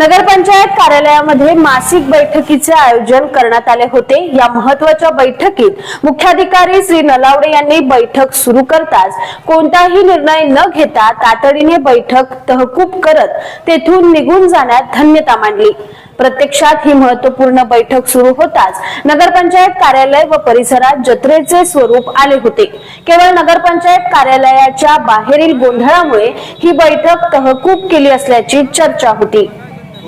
नगरपंचायत कार्यालयामध्ये मासिक बैठकीचे आयोजन करण्यात आले होते. या महत्त्वाच्या बैठकीत मुख्याधिकारी श्री नलावडे यांनी बैठक सुरू करताच कोणताही निर्णय न घेता तातडीने बैठक तहकूब करत तेथून निघून जाण्यात धन्यता मांडली. प्रत्यक्षात ही महत्त्वपूर्ण बैठक सुरू होताच नगरपंचायत कार्यालय व परिसरात जत्रेचे स्वरूप आले होते. केवळ नगरपंचायत कार्यालयाच्या बाहेरील गोंधळामुळे ही बैठक तहकूब केली असल्याची चर्चा होती.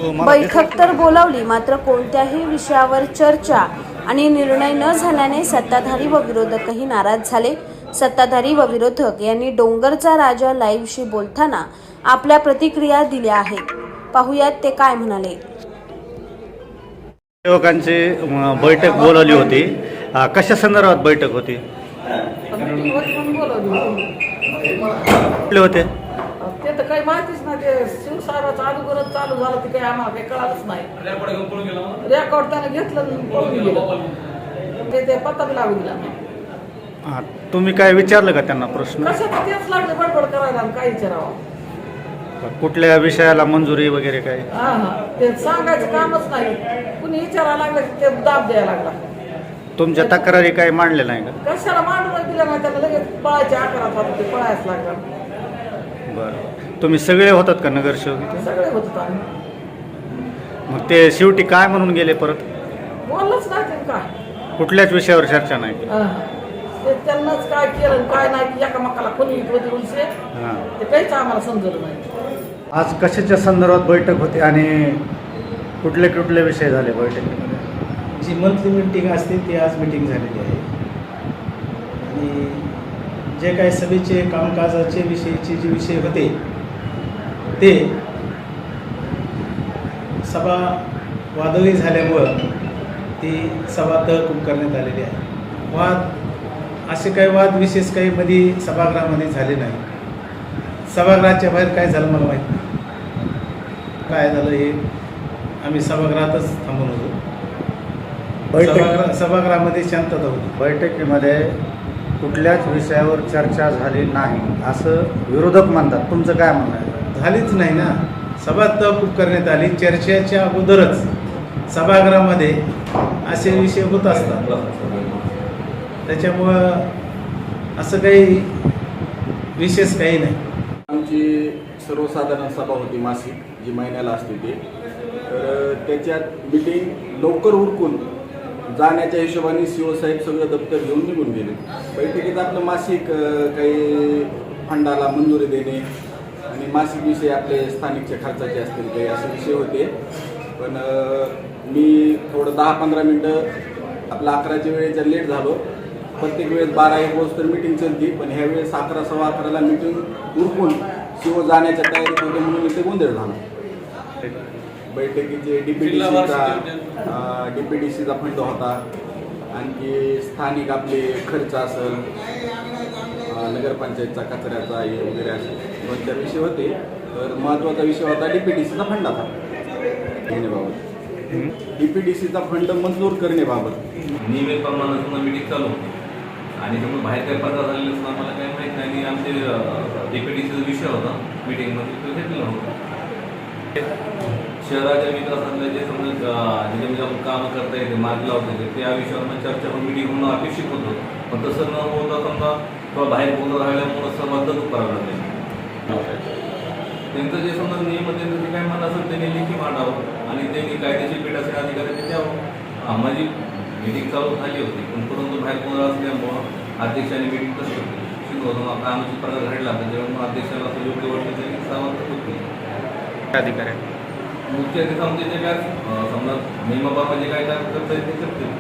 बैठक तर बोलावली मात्र कोणत्याही विषयावर चर्चा आणि निर्णय न झाल्याने सत्ताधारी व विरोधकही नाराज झाले. सत्ताधारी व विरोधक यांनी डोंगरचा राजा लाईव्हशी बोलताना आपल्या प्रतिक्रिया दिल्या आहेत. पाहुयात ते काय म्हणाले. सेवकांची बैठक बोलावली होती. कशा संदर्भात बैठक होती? होते. ते तर काही माहितीच ते शिवसाहेबाचं अगोदरच चालू झालं ते काही आम्हाला काही कळालंच नाही. रेकॉर्ड त्याने घेतलं पळून गेलं. ते ते पत्ता बी लागू दिला. हां, तुम्ही काय विचारलं का त्यांना प्रश्न? कशाचं तेच लागले बडबड करायला आणि काय विचारावं? कुठल्या विषयाला मंजुरी वगैरे काय? हा हा. ते सांगायचं कामच नाही. कुणी विचारायला लागलं की ते दाब द्यायला लागला. तुमच्या तक्रारी काय मांडलेल्या नाही का? कशाला मांडून दिलं नाही त्याला लगेच पळायच्या आकारात होतं ते पळायच लागला. बरं. तुम्ही सगळे होतात का नगरसेवक इथे? सगळे होत होतं आम्ही. मग ते शेवटी काय म्हणून गेले परत? बोललंच नाही ते काय. कुठल्याच विषयावर चर्चा नाही केली. हा. ते त्यांनाच काय केलं आणि काय नाही एकामेकाला कोणी हां. ते काहीच आम्हाला समजलं नाही. आज कशाच्या संदर्भात बैठक होती आणि कुठले कुठले विषय झाले बैठकीमध्ये? जी मंथली मिटिंग असते ती आज मिटिंग झालेली आहे. आणि जे काही सभेचे कामकाजाचे विषयीचे जे विषय होते ते सभा वादळी झाल्यामुळं ती सभा तहकूब करण्यात आलेली आहे. वाद असे काही वाद विशेष काही मध्ये सभागृहामध्ये झाले नाही. सभागृहाच्या बाहेर काय झालं मला माहीत नाही. काय झालं हे आम्ही सभागृहातच थांबून होतो. बैठक सभागृह सभागृहामध्ये शांतता होती. बैठकीमध्ये कुठल्याच विषयावर चर्चा झाली नाही असं विरोधक म्हणतात. तुमचं काय म्हणणं आहे? झालीच नाही ना. सभा तहकूब करण्यात आली चर्चेच्या अगोदरच सभागृहामध्ये असे विषय होत असतात. त्याच्यामुळं असं काही विशेष काही नाही. आमची सर्वसाधारण सभा होती मासिक जी महिन्याला असते ते. तर त्याच्यात मिटिंग लवकर उरकून जाण्याच्या हिशोबाने शिवसाहेब सगळं दप्तर घेऊन निघून गेले. बैठकीत आपलं मासिक काही फंडाला मंजुरी देणे आणि मासिक विषय आपले स्थानिकच्या खर्चाचे असतील काही असे विषय होते. पण मी थोडं दहा पंधरा मिनटं आपलं अकराच्या वेळेच्या लेट झालो. प्रत्येक वेळेस बारा एक वाजता तर मिटिंग चलती पण ह्या वेळेस अकरा सव्वा अकराला मिटिंग उरकून शिव जाण्याच्या तयारीत होते म्हणून इथे गोंधळ झाला. बैठकीचे डीपीडीसीचा डीपीडीसीचा फंड होता. आणखी स्थानिक आपले खर्च असेल नगरपंचायतचा कचऱ्याचा हे वगैरे असे दोन चार विषय होते तर महत्त्वाचा विषय होता डीपीडीसीचा फंडाचा घेण्याबाबत डीपीडीसीचा फंड मंजूर करण्याबाबत. नियमित प्रमाणात पुन्हा मिटिंग चालू होती. आणि त्यामुळे बाहेर काही पत्र झालेलं असं आम्हाला काही माहीत नाही. आणि आमचे डीपीडीसीचा विषय होता मिटिंगमध्ये तो घेतलेला होता. शहराच्या विकासातले जे समजा अं, म्हणजे आपण कामं करता येते मार्ग लावता येते त्या विषयावर चर्चा मिटिंग होणं अपेक्षित होतं. पण तसं न होता समजा किंवा बाहेर बोलत राहिल्यामुळं दडूक करावं लागेल त्यांचं जे समजा नियम त्यांचं जे काय म्हणणं असेल त्यांनी लेखी मांडावं आणि त्यांनी कायदेशीर पीठाचे अधिकारी ते द्यावं. माझी मिटिंग चालू झाली होती पण परंतु बाहेर कोणाला असल्यामुळं अध्यक्षांनी मिटिंग कसं होती. शिकवतो आपला आमची प्रकार घडला तर त्यामुळे अध्यक्षाला असं योग्य वाटलं तरी सावध होती. अधिकारी? मुख्य अधिकारी जे काय समजा नियमाबाबत जे काय काय करता येते ते करतील.